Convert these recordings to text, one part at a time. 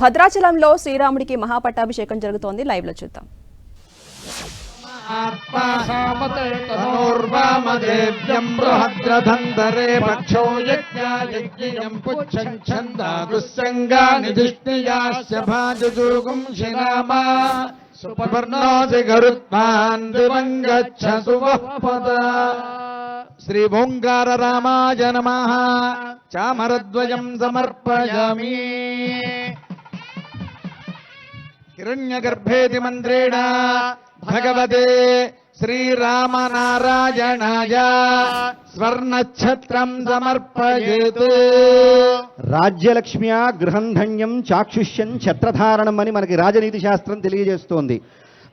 భద్రాచలంలో శ్రీరాముడికి మహాపట్టాభిషేకం జరుగుతోంది. లైవ్లో చూద్దాం. తనూర్వామదేవ్యం బృహద్రధంధరే పక్షో యజ్ఞాయజ్ఞం పుచ్చం నిధిష్ణియాస్య భాజుజూగుం శినామా సుపర్ణోసి గరుత్మాన్ శ్రీ ఓంకార రామాయ నమ. చామరద్వయం సమర్పయామి. హిరణ్యగర్భేది మంత్రేణ భగవతే శ్రీరామనారాయణాయ స్వర్ణఛత్రం సమర్పయేత్ రాజ్యలక్ష్మ్యా గృహంధన్యం చాక్షుష్యం ఛత్రధారణం అని మనకి రాజనీతి శాస్త్రం తెలియజేస్తోంది.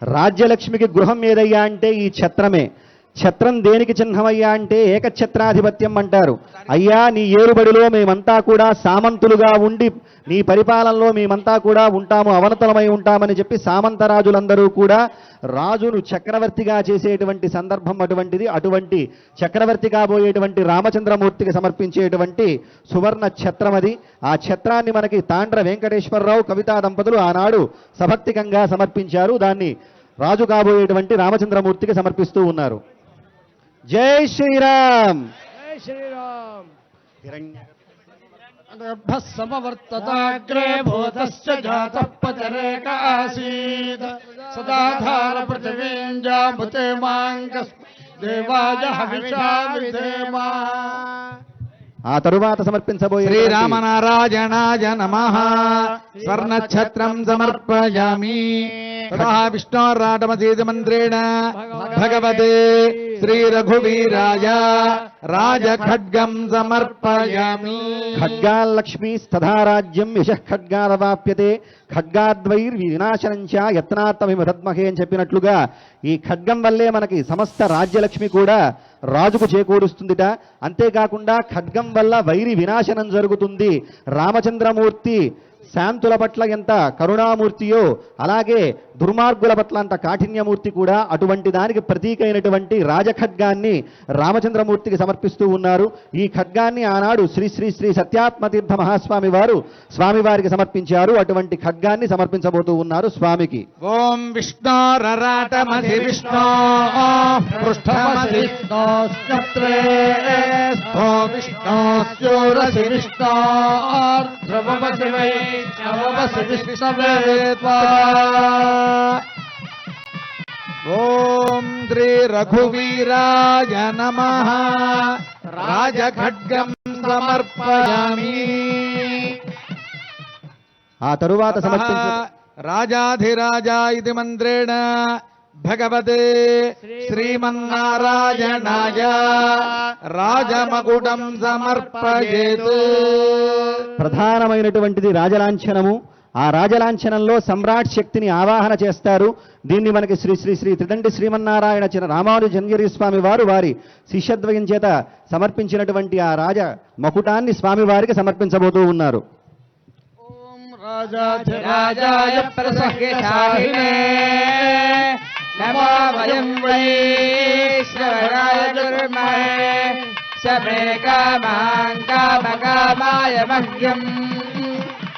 రాజ్యలక్ష్మికి గృహం ఏదయ్యా అంటే ఈ ఛత్రమే. ఛత్రం దేనికి చిహ్నమయ్యా అంటే ఏకఛత్రాధిపత్యం అంటారు. అయ్యా నీ ఏరుబడిలో మేమంతా కూడా సామంతులుగా ఉండి నీ పరిపాలనలో మేమంతా కూడా ఉంటాము అవనతలమై ఉంటామని చెప్పి సామంతరాజులందరూ కూడా రాజును చక్రవర్తిగా చేసేటువంటి సందర్భం అటువంటిది అటువంటి చక్రవర్తి కాబోయేటువంటి రామచంద్రమూర్తికి సమర్పించేటువంటి సువర్ణ ఛత్రం అది. ఆ ఛత్రాన్ని మనకి తాండ్ర వెంకటేశ్వరరావు కవితా దంపతులు ఆనాడు సభక్తికంగా సమర్పించారు. దాన్ని రాజు కాబోయేటువంటి రామచంద్రమూర్తికి సమర్పిస్తూ ఉన్నారు. జై శ్రీరామ్. జై శ్రీరామ్. గర్భः సమవర్తతాగ్రే భూతశ్చ జాతः పచరేక ఆసీత్ సదాధార పృథివీం జాముతే మాంగస్ దేవాయ హవిషా విధేమా. ఆ తరువాత సమర్పించబోయే శ్రీరామనారాయణాయ నమ. స్వర్ణఛత్రం సమర్పయామి. విష్ణోరాటమసీతి మంత్రేణ భగవతే శ్రీరఘువీరాయ రాజఖడ్గం సమర్పయామి ఖడ్గాల్లక్ష్మీ స్థధారాజ్యం యశః ఖడ్గాలవాప్యతే ఖడ్గాద్వైర్ వినాశనంచ యత్నాత్తమిమ తద్మహే అని చెప్పినట్లుగా ఈ ఖడ్గం వల్లే మనకి సమస్త రాజ్యలక్ష్మి కూడా రాజుకు చేకూరుస్తుందిట. అంతేకాకుండా ఖడ్గం వల్ల వైరి వినాశనం జరుగుతుంది. రామచంద్రమూర్తి శాంతుల పట్ల ఎంత కరుణామూర్తియో అలాగే దుర్మార్గుల పట్ల అంత కాఠిన్యమూర్తి కూడా అటువంటి దానికి ప్రతీకైనటువంటి రాజఖడ్గాన్ని రామచంద్రమూర్తికి సమర్పిస్తూ ఉన్నారు. ఈ ఖడ్గాన్ని ఆనాడు శ్రీ శ్రీ శ్రీ సత్యాత్మతీర్థ మహాస్వామి వారు స్వామివారికి సమర్పించారు. అటువంటి ఖడ్గాన్ని సమర్పించబోతూ ఉన్నారు స్వామికి. ఓం విష్ణోరరాటమధి పృష్ఠమధి శ్రీ రఘువీరాయ నమ రాజఖడ్గం సమర్పయామి ఆ తరువాత సమర్పించ రాజాధిరాజ ఇది మంత్రేణ. భగవతే శ్రీమన్నారాయణాయ రాజమకుటం సమర్పయేత్. ప్రధానమైనటువంటిది రాజలాంఛనము. ఆ రాజలాంఛనంలో సమ్రాట్ శక్తిని ఆవాహన చేస్తారు. దీన్ని మనకి శ్రీ శ్రీ శ్రీ త్రిదండి శ్రీమన్నారాయణ చిన్న రామానుజంగిరి స్వామి వారు వారి శిష్యద్వయం చేత సమర్పించినటువంటి ఆ రాజ మకుటాన్ని స్వామి వారికి సమర్పించబోతూ ఉన్నారు. ప్రసహ్యశాహినే నమో వయం వై శ్రవణాయ దుర్మహే శమే కామాన్ కామకామాయ మహ్యం.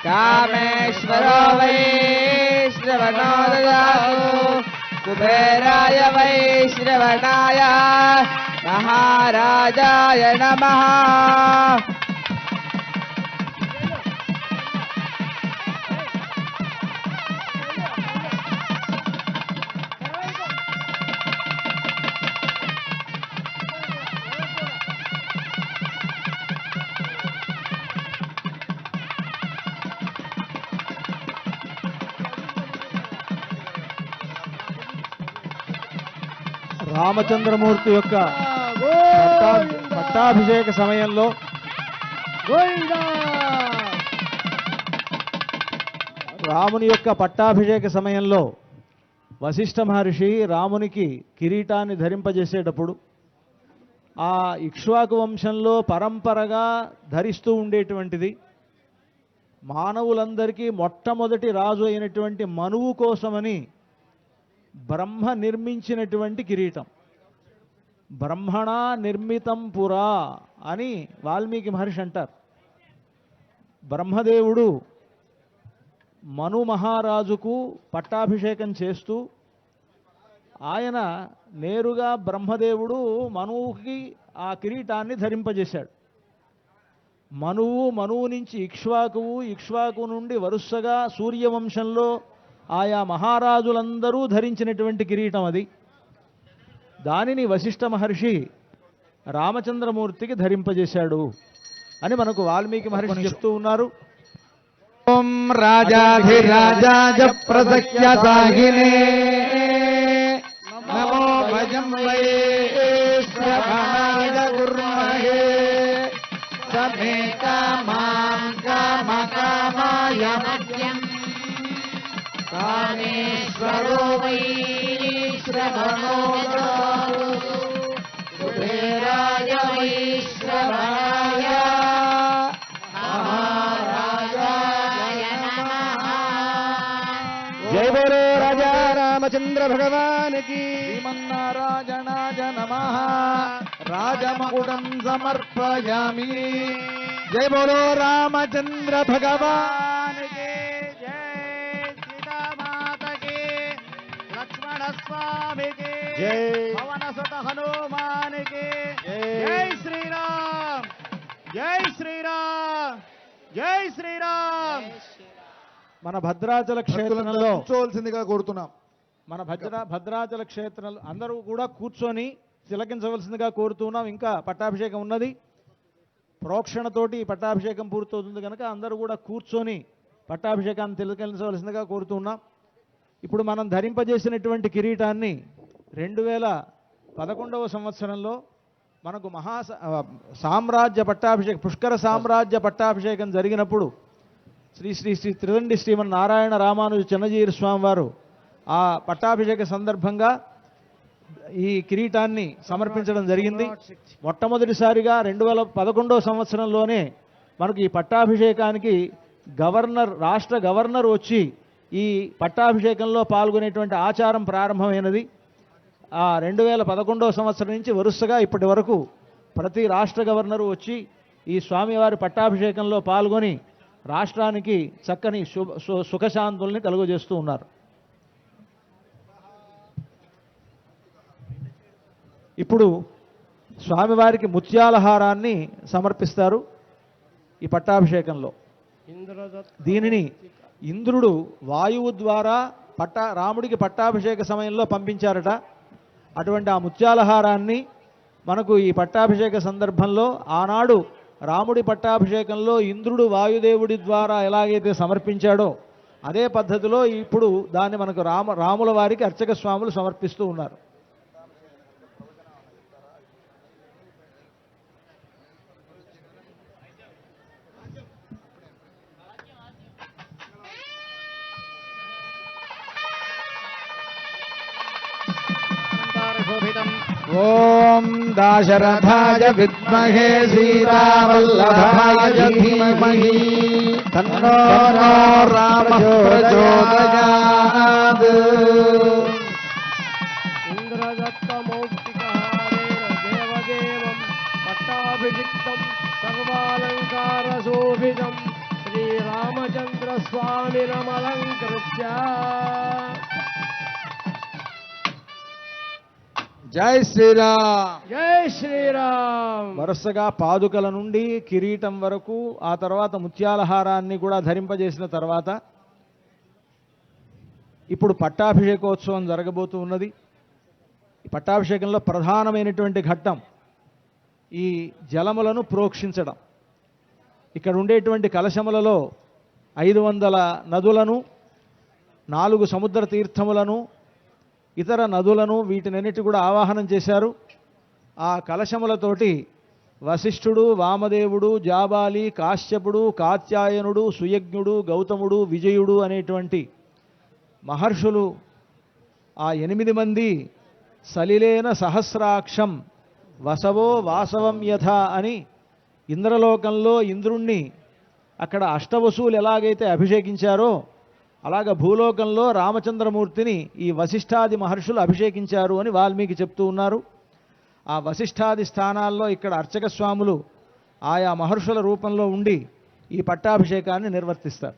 కామేశ్వరో వై శ్రవణో దదాతు కుబేరాయ వై శ్రవణాయ. మహారాజాయ నమః. రామచంద్రమూర్తి యొక్క పట్టా- పట్టాభిషేక సమయంలో రాముని యొక్క పట్టాభిషేక సమయంలో వశిష్ఠ మహర్షి రామునికి కిరీటాన్ని ధరింపజేసేటప్పుడు ఆ ఇక్ష్వాకు వంశంలో పరంపరగా ధరిస్తూ ఉండేటువంటిది. మానవులందరికీ మొట్టమొదటి రాజు అయినటువంటి మనువు కోసమని బ్రహ్మ నిర్మించినటువంటి కిరీటం. బ్రహ్మణ నిర్మితం పురా అని వాల్మీకి మహర్షి అంటారు. బ్రహ్మదేవుడు మను మహారాజుకు పట్టాభిషేకం చేస్తూ ఆయన నేరుగా బ్రహ్మదేవుడు మనువుకి ఆ కిరీటాన్ని ధరింపజేశాడు. మనువు మనువు నుంచి ఇక్ష్వాకువు ఇక్ష్వాకు నుండి వరుసగా సూర్యవంశంలో ఆయా మహారాజులందరూ ధరించినటువంటి కిరీటం అది. దానిని వశిష్ఠ మహర్షి రామచంద్రమూర్తికి ధరింపజేశాడు అని మనకు వాల్మీకి మహర్షి చెప్తూ ఉన్నారు. ఓం రాజాధిరాజాజ ప్రసఖ్య నమో భజం వై శ్రవణాయ గుర్మహే. సమే కామాం కామ కామాయ మధ్యం కామేశ్వరో వై శ్రవణో దాతు. కుబేరాయ వై శ్రవణాయ మహారాజాయ నమః జై బోలో రాజా రామచంద్ర భగవానికి శ్రీమన్నారాయణాయ నమ రాజమకుటం సమర్పయామి జై జై. హనుమానికి. జై. జై శ్రీరామ్. జై శ్రీరామ్. జై శ్రీరామ్. మన భద్రాచల క్షేత్రంలో కూర్చోవలసిందిగా కోరుతున్నాం. మన భద్ర భద్రాచల క్షేత్రంలో అందరూ కూడా కూర్చొని తిలకించవలసిందిగా కోరుతున్నాం ఇంకా పట్టాభిషేకం ఉన్నది. ప్రోక్షణతోటి పట్టాభిషేకం పూర్తవుతుంది కనుక అందరూ కూడా కూర్చొని పట్టాభిషేకాన్ని తిలకించవలసిందిగా కోరుతున్నాం ఇప్పుడు మనం ధరింపజేసినటువంటి కిరీటాన్ని రెండు వేల పదకొండవ సంవత్సరంలో మనకు మహా సామ్రాజ్య పట్టాభిషేకం పుష్కర సామ్రాజ్య పట్టాభిషేకం జరిగినప్పుడు శ్రీ శ్రీ శ్రీ త్రిదండి శ్రీమన్ నారాయణ రామానుజ చిన్నజీర స్వామి వారు ఆ పట్టాభిషేక సందర్భంగా ఈ కిరీటాన్ని సమర్పించడం జరిగింది. మొట్టమొదటిసారిగా రెండు వేల పదకొండవ సంవత్సరంలోనే మనకు ఈ పట్టాభిషేకానికి గవర్నర్ రాష్ట్ర గవర్నర్ వచ్చి ఈ పట్టాభిషేకంలో పాల్గొనేటువంటి ఆచారం ప్రారంభమైనది. ఆ రెండు వేల పదకొండవ సంవత్సరం నుంచి వరుసగా ఇప్పటి వరకు ప్రతి రాష్ట్ర గవర్నరు వచ్చి ఈ స్వామివారి పట్టాభిషేకంలో పాల్గొని రాష్ట్రానికి చక్కని శుభ సుఖశాంతుల్ని కలుగజేస్తూ ఉన్నారు. ఇప్పుడు స్వామివారికి ముత్యాలహారాన్ని సమర్పిస్తారు ఈ పట్టాభిషేకంలో. దీనిని ఇంద్రుడు వాయువు ద్వారా పట్టా రాముడికి పట్టాభిషేక సమయంలో పంపించారట. అటువంటి ఆ ముత్యాలహారాన్ని మనకు ఈ పట్టాభిషేక సందర్భంలో ఆనాడు రాముడి పట్టాభిషేకంలో ఇంద్రుడు వాయుదేవుడి ద్వారా ఎలాగైతే సమర్పించాడో అదే పద్ధతిలో ఇప్పుడు దాన్ని మనకు రామ రాముల వారికి అర్చక స్వాములు సమర్పిస్తూ ఉన్నారు. ఓం దాశరథాయ విద్మహే సీతావల్లభాయ ధీమహి. తన్నో రామ ప్రచోదయాత్. ఇంద్రదత్తమౌక్తికహారేణ దేవదేవం పట్టాభిషిక్తం సర్వాలంకారశోభితం. జై శ్రీరామ్. జై శ్రీరామ్. వరుసగా పాదుకల నుండి కిరీటం వరకు ఆ తర్వాత ముత్యాలహారాన్ని కూడా ధరింపజేసిన తర్వాత ఇప్పుడు పట్టాభిషేకోత్సవం జరగబోతూ ఉన్నది. ఈ పట్టాభిషేకంలో ప్రధానమైనటువంటి ఘట్టం ఈ జలములను ప్రోక్షించడం. ఇక్కడ ఉండేటువంటి కలశములలో ఐదు వందల నదులను నాలుగు సముద్ర తీర్థములను ఇతర నదులను వీటినన్నిటి కూడా ఆవాహనం చేశారు. ఆ కలశములతోటి వశిష్ఠుడు వామదేవుడు జాబాలి కాశ్యపుడు కాత్యాయనుడు సుయజ్ఞుడు గౌతముడు విజయుడు అనేటువంటి మహర్షులు ఆ ఎనిమిది మంది సలిలేన సహస్రాక్షం వసవో వాసవం యథ అని ఇంద్రలోకంలో ఇంద్రుణ్ణి అక్కడ అష్టవసువులు ఎలాగైతే అభిషేకించారో అలాగ భూలోకంలో రామచంద్రమూర్తిని ఈ వశిష్ఠాది మహర్షులు అభిషేకించారు అని వాల్మీకి చెప్తూ ఉన్నారు. ఆ వశిష్ఠాది స్థానాల్లో ఇక్కడ అర్చక స్వాములు ఆయా మహర్షుల రూపంలో ఉండి ఈ పట్టాభిషేకాన్ని నిర్వర్తిస్తారు.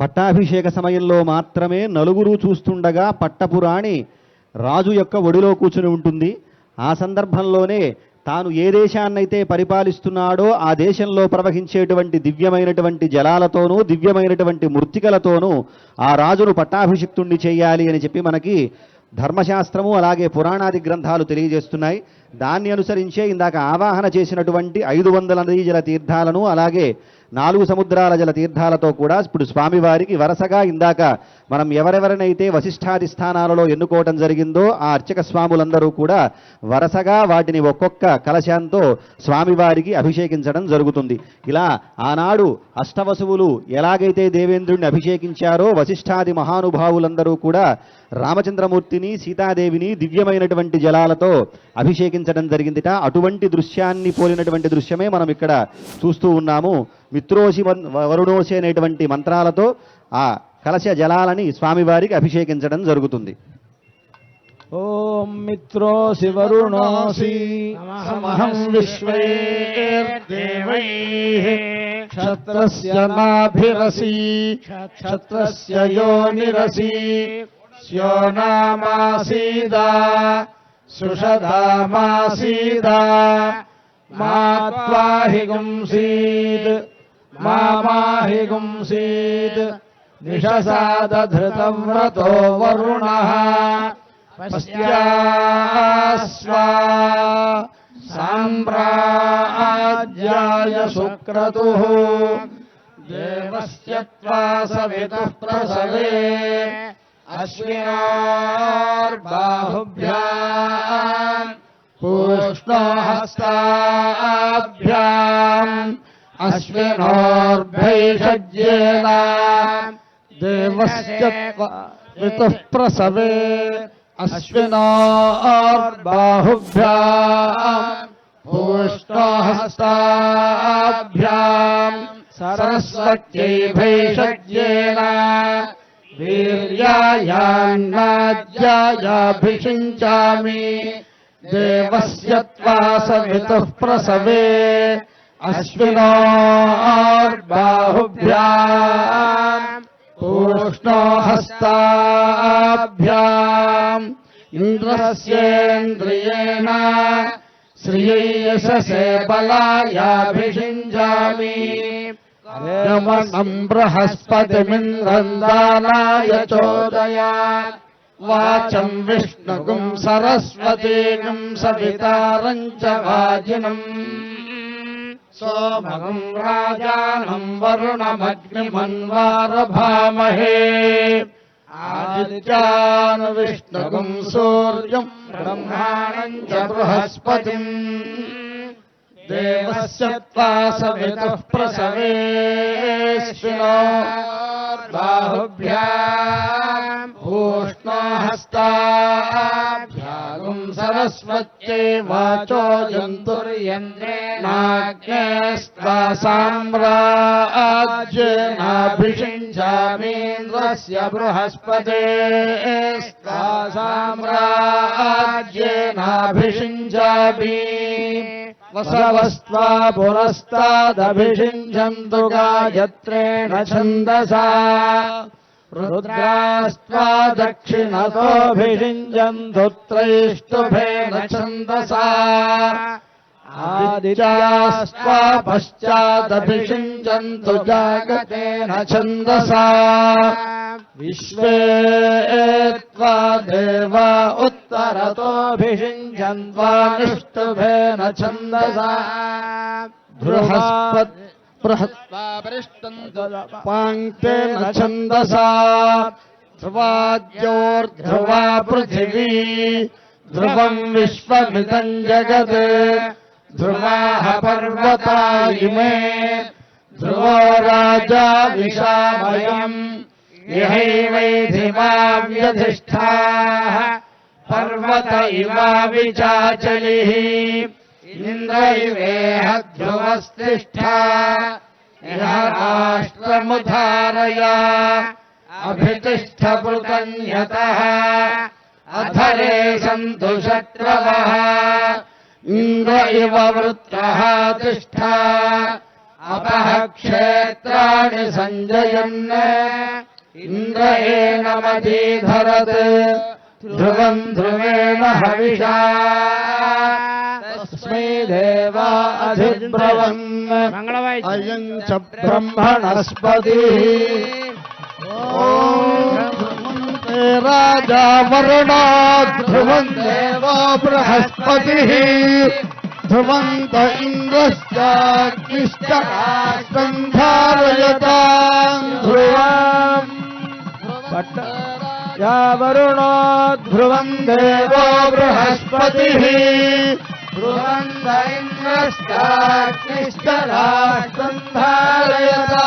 పట్టాభిషేక సమయంలో మాత్రమే నలుగురు చూస్తుండగా పట్టపురాణి రాజు యొక్క ఒడిలో కూర్చుని ఉంటుంది. ఆ సందర్భంలోనే తాను ఏ దేశాన్నైతే పరిపాలిస్తున్నాడో ఆ దేశంలో ప్రవహించేటువంటి దివ్యమైనటువంటి జలాలతోనూ దివ్యమైనటువంటి మృత్తికలతోనూ ఆ రాజును పట్టాభిషిక్తుణ్ణి చేయాలి అని చెప్పి మనకి ధర్మశాస్త్రము అలాగే పురాణాది గ్రంథాలు తెలియజేస్తున్నాయి. దాన్ని అనుసరించే ఇందాక ఆవాహన చేసినటువంటి ఐదు వందల నదీజల తీర్థాలను అలాగే నాలుగు సముద్రాల జల తీర్థాలతో కూడా ఇప్పుడు స్వామివారికి వరుసగా ఇందాక మనం ఎవరెవరినైతే వశిష్ఠాది స్థానాలలో ఎన్నుకోవటం జరిగిందో ఆ అర్చక స్వాములందరూ కూడా వరుసగా వాటిని ఒక్కొక్క కలశాంతో స్వామివారికి అభిషేకించడం జరుగుతుంది. ఇలా ఆనాడు అష్టవసువులు ఎలాగైతే దేవేంద్రుడిని అభిషేకించారో వశిష్ఠాది మహానుభావులందరూ కూడా రామచంద్రమూర్తిని సీతాదేవిని దివ్యమైనటువంటి జలాలతో అభిషేకించడం జరిగిందిట. అటువంటి దృశ్యాన్ని పోలినటువంటి దృశ్యమే మనం ఇక్కడ చూస్తూ ఉన్నాము. మిత్రోసి వన్- వరుణోసి అనేటువంటి మంత్రాలతో ఆ కలశ జలాలని స్వామివారికి అభిషేకించడం జరుగుతుంది. ఓం మిత్రోసి వరుణోసి సమహం విశ్వైర్దేవైః క్షత్రస్య నాభిరసి క్షత్రస్య యోనిరసి స్యో నామాసీదా సుషదామాసీదా మా త్వాహి గుంసీద్ మా మాహి గుంసీద్ నిషసాదధృతవ్రతో వరుణः పశ్చాస్వా సామ్రాజ్యాయ సుక్రతుః దేవస్య త్వా సవితుః ప్రసవే అశ్వినార్బాహుభ్యాం अश्विनोर्भैषज्येन देवस्य ऋतुः प्रसवे अश्विनोर्बाहुभ्याम् पूष्णहस्ताभ्याम् सरस्वत्यै वीर्यायान्नाद्यायाभिषिञ्चामि देवस्य त्वा सवितुः प्रसवे ప్రసవే అశ్వినోర్బాహుభ్యాం పూష్ణోహస్తాభ్యాం ఇంద్రస్యేంద్రియేణ శ్రియశసే బలాయాభిషించామి యమనం బృహస్పతిమింద్రందానాయ చోదయా వాచం విష్ణుగుం సరస్వతీగం సవితారం చ వాజినం సోమగం రాజానం వరుణమగ్నిమన్వారభామహే ఆదిత్యాన్ విష్ణుగుం సూర్యం బ్రహ్మాణం చ బృహస్పతిం దేవస్య త్వా సవితుః ప్రసవేశ్వినో ूष्णाहस्ताभ्यागुं सरस्वत्यै वाचो जन्तुर्यन्द्रेणाग्ने स्वा साम्राज्येनाभिषिञ्चामीन्द्रस्य बृहस्पते स्वा साम्राज्येनाभिषिञ्चामी वसवस्त्वा पुरस्तादभिषिञ्चन्तु गायत्रेण छन्दसा रुद्रास्त्वा दक्षिणतोऽभिषिञ्जन्धुत्रैष्टुभेन छन्दसा आदित्यास्त्वा पश्चादभिषिञ्जन्तु जागतेन छन्दसा विश्वे त्वा देवा उत्तरतोऽभिषिञ्जन्त्वा निष्टुभेन छन्दसा बृहस्पत् బృహస్పత్ పాంక్తేన ఛन्दసా ధ్రువాద్యోర్ధ్రువా పృథివీ ధ్రువం విశ్వమిదం జగత్ ధ్రువాः పర్వతా ఇమే ధ్రువో రాజా విశామయం ఇహైవైధిమావ్యధిష్ఠాः పర్వత इन्द्रैवेहध्रुवस्तिष्ठ राष्ट्रमुधारय अभितिष्ठपृतन्यतः अधरे सन्तु शत्रवः इन्द्र इव वृत्रः तिष्ठ अपः क्षेत्राणि सञ्जयन् इन्द्र एनमधीधरत् ध्रुवम् ध्रुवेण हविषा तस्मै देवा अधिब्रवन् अयं च ब्रह्मणस्पतिः ॐ राजा वरुणा ध्रुवं देवा बृहस्पतिः ध्रुवन्त इन्द्रश्चाग्निश्च सन्धारयता ध्रुवाम् या वरुणो ध्रुवं देवो बृहस्पतिः बृहन्दैन्यश्चाग्निश्चराग्निश्चराष्ट्रन्धारयता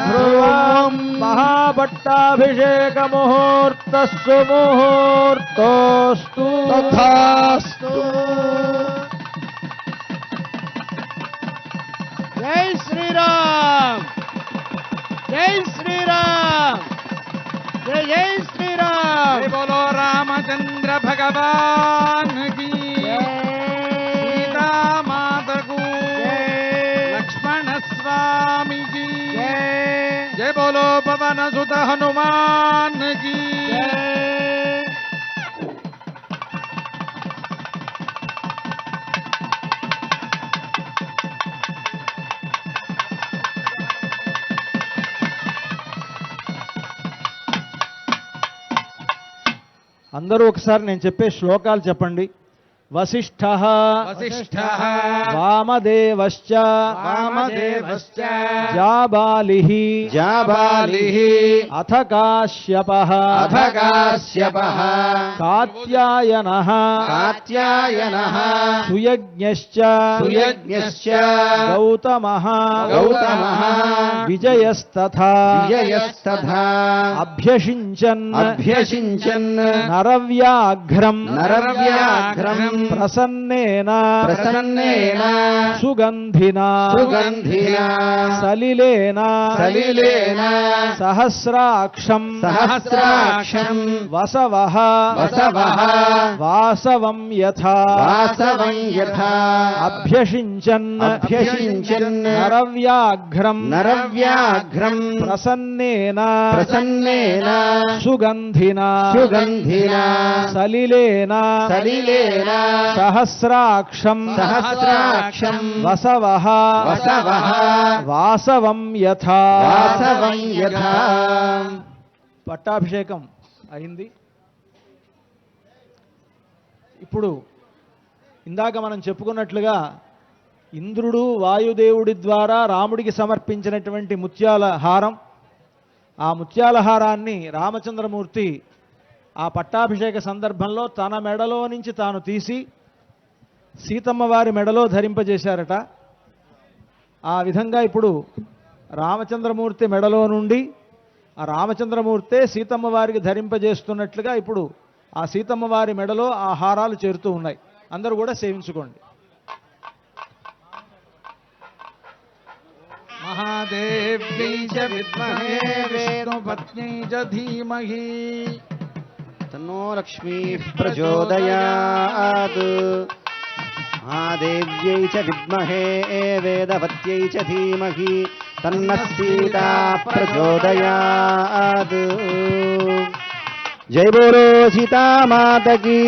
ध्रुवं महाभट्टाभिषेकमुहूर्तस्तु मुहूर्तोऽस्तु तथास्तु जय श्रीराम जय श्रीराम जय जय श्रीराम बोलो रामचंद्र भगवान की स्वामी की जय बोलो पवन सुत हनुमान की అందరూ ఒకసారి నేను చెప్పే శ్లోకాలు చెప్పండి वसिष्ठ वसिष्ठ वामदेव वामदेव जाबालि जाबालि अथ काश्यप अथ काश्यप कायन कायन सुयज्ञ सुयज्ञ गौतम गौतम विजयस्तथा विजयस्तथा अभ्यषिञ्चन् अभ्यषिञ्चन् नरव्याघ्रम् नरव्याघ्रम् ప్రసన్నేన ప్రసన్నేన సుగంధినా సుగంధినా సలిలేన సలిలేన సహస్రాక్షం సహస్రాక్షం వసవః వసవః వాసవం యథా వాసవం యథా అభ్యషించన్ అభ్యసించన్ నరవ్యాఘ్రం నరవ్యాఘ్రం ప్రసన్నేన ప్రసన్నేన సుగంధినా సుగంధినా సలిలేన సలిలేన సహస్రాక్షం సహస్రాక్షం వసవః వసవః వాసవం యథా వాసవం యథా పట్టాభిషేకం అయింది. ఇప్పుడు ఇందాక మనం చెప్పుకున్నట్లుగా ఇంద్రుడు వాయుదేవుడి ద్వారా రాముడికి సమర్పించినటువంటి ముత్యాల హారం. ఆ ముత్యాల హారాన్ని రామచంద్రమూర్తి ఆ పట్టాభిషేక సందర్భంలో తన మెడలో నుంచి తాను తీసి సీతమ్మ వారి మెడలో ధరింపజేశారట ఆ విధంగా ఇప్పుడు రామచంద్రమూర్తి మెడలో నుండి ఆ రామచంద్రమూర్తే సీతమ్మ వారికి ధరింపజేస్తున్నట్లుగా ఇప్పుడు ఆ సీతమ్మ వారి మెడలో ఆ హారాలు చేరుతూ ఉన్నాయి అందరూ కూడా సేవించుకోండి महादेव्यै च विद्महे विष्णुपत्न्यै च धीमहि తన్నో లక్ష్మీః ప్రచోదయాత్ మహాదేవ్యై చ విద్మహే వేదవత్యై ధీమహి తన్నః సీతా ప్రచోదయాత్ జై బోలో సీతామాతకి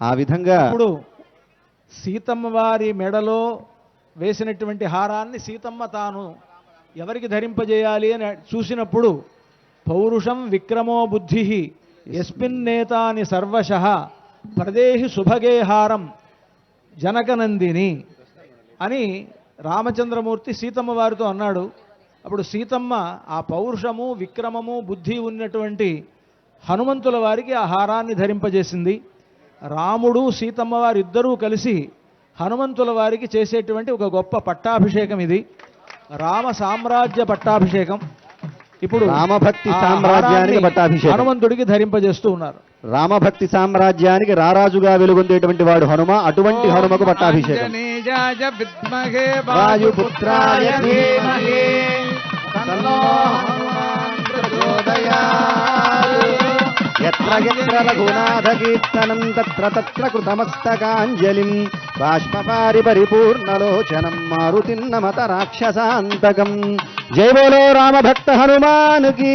ఆ విధంగా ఇప్పుడు సీతమ్మ వారి మెడలో వేసినటువంటి హారాన్ని సీతమ్మ తాను ఎవరికి ధరింపజేయాలి అని చూసినప్పుడు పౌరుషం విక్రమో బుద్ధి ఎస్మిన్నేతాని సర్వశ ప్రదేహి శుభగేహారం జనకనందిని అని రామచంద్రమూర్తి సీతమ్మ వారితో అన్నాడు. అప్పుడు సీతమ్మ ఆ పౌరుషము విక్రమము బుద్ధి ఉన్నటువంటి హనుమంతుల వారికి ఆ హారాన్ని ధరింపజేసింది. రాముడు సీతమ్మ వారిద్దరూ కలిసి హనుమంతుల వారికి చేసేటువంటి ఒక గొప్ప పట్టాభిషేకం ఇది. రామ సామ్రాజ్య పట్టాభిషేకం. ఇప్పుడు రామభక్తి సామ్రాజ్యానికి పట్టాభిషేకం. హనుమంతుడికి ధరింపజేస్తూ ఉన్నారు. రామభక్తి సామ్రాజ్యానికి రారాజుగా వెలుగొందేటువంటి వాడు హనుమ అటువంటి హనుమకు పట్టాభిషేకం. వాయుపుత్రాయ ధీమహి. తన్నో హనుమాన్ ప్రచోదయాత్. యత్ ఎత్ర ఎత్ర రఘునాథ కీర్తనం తత్ర తత్ర కృతమస్తకాంజలిం బాష్పపారి పరిపూర్ణలోచనం మారుతిన్నమత రాక్షసాంతకం జై బోలో రామభక్త హనుమాన్ కీ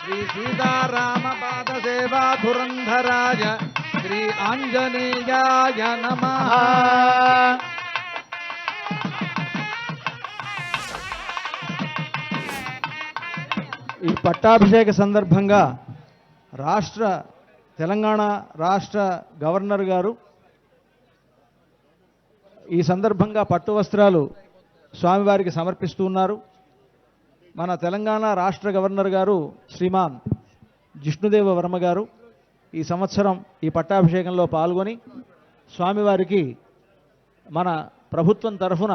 శ్రీ ఈ పట్టాభిషేక సందర్భంగా రాష్ట్ర తెలంగాణ రాష్ట్ర గవర్నర్ గారు ఈ సందర్భంగా పట్టు వస్త్రాలు స్వామివారికి సమర్పిస్తూ ఉన్నారు. మన తెలంగాణ రాష్ట్ర గవర్నర్ గారు శ్రీమాన్ జిష్ణుదేవ వర్మ గారు ఈ సంవత్సరం ఈ పట్టాభిషేకంలో పాల్గొని స్వామివారికి మన ప్రభుత్వం తరఫున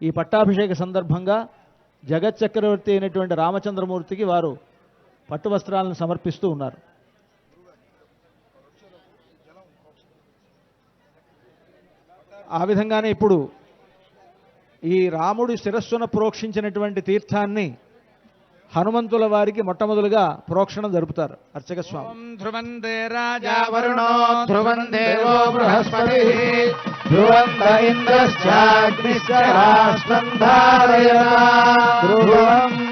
ఈ పట్టాభిషేక సందర్భంగా జగత్ చక్రవర్తి అయినటువంటి రామచంద్రమూర్తికి వారు పట్టు వస్త్రాలను సమర్పిస్తూ ఉన్నారు. ఆ విధంగానే ఇప్పుడు ఈ రాముడి శిరస్సున ప్రోక్షించినటువంటి తీర్థాన్ని హనుమంతుల వారికి మొట్టమొదలుగా ప్రోక్షణ జరుపుతారు. అర్చక స్వామి. ఓం ధ్రువందే రాజా వరుణో ధ్రువం దేవో బృహస్పతి. ధ్రువంత ఇంద్రశ్చాగ్నిశ్చ రాష్ట్రం ధారయతా ధ్రువం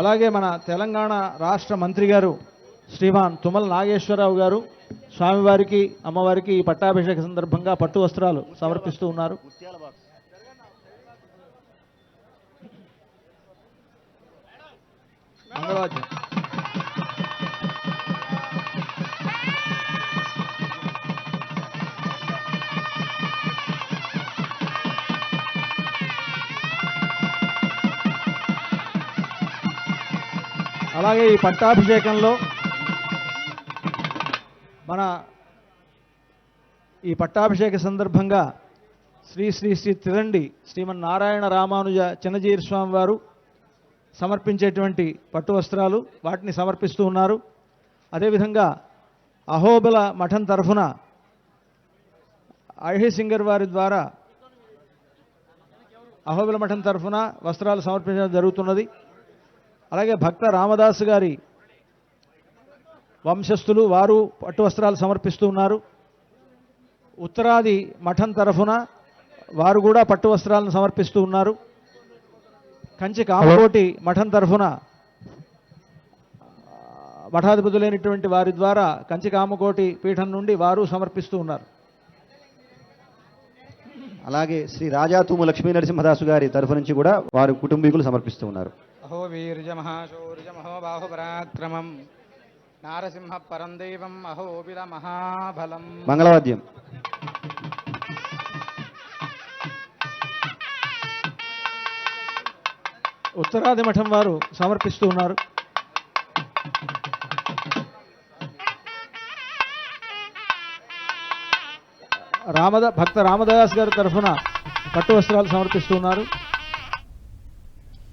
అలాగే మన తెలంగాణ రాష్ట్ర మంత్రి గారు శ్రీమాన్ తుమ్మల నాగేశ్వరరావు గారు స్వామివారికి అమ్మవారికి ఈ పట్టాభిషేక సందర్భంగా పట్టు వస్త్రాలు సమర్పిస్తూ ఉన్నారు. మంగళవాద్యం అలాగే ఈ పట్టాభిషేకంలో మన ఈ పట్టాభిషేక సందర్భంగా శ్రీ శ్రీ శ్రీ తిరండి శ్రీమన్నారాయణ రామానుజ చిన్నజీరి స్వామి వారు సమర్పించేటువంటి పట్టు వస్త్రాలు వాటిని సమర్పిస్తూ ఉన్నారు. అదేవిధంగా అహోబల మఠం తరఫున సింగర్ వారి ద్వారా అహోబల మఠం తరఫున వస్త్రాలు సమర్పించడం జరుగుతున్నది. అలాగే భక్త రామదాసు గారి వంశస్థులు వారు పట్టు వస్త్రాలు సమర్పిస్తూ ఉన్నారు. ఉత్తరాది మఠం తరఫున వారు కూడా పట్టు వస్త్రాలను సమర్పిస్తూ ఉన్నారు. కంచి కామకోటి మఠం తరఫున మఠాధిపతులైనటువంటి వారి ద్వారా కంచి కామకోటి పీఠం నుండి వారు సమర్పిస్తూ ఉన్నారు. అలాగే శ్రీ రాజాతూము లక్ష్మీ నరసింహదాసు గారి తరఫు నుంచి కూడా వారి కుటుంబీకులు సమర్పిస్తూ ఉన్నారు. అహో వీర్యమహాశౌర్యమహో బాహుపరాక్రమం నారసింహ పరం దైవం అహోబిల మహాబలం మంగళవాద్యం. ఉత్తరాది మఠం వారు సమర్పిస్తూ ఉన్నారు. రామద భక్త రామదాస్ గారి తరఫున పట్టు వస్త్రాలు సమర్పిస్తూ ఉన్నారు.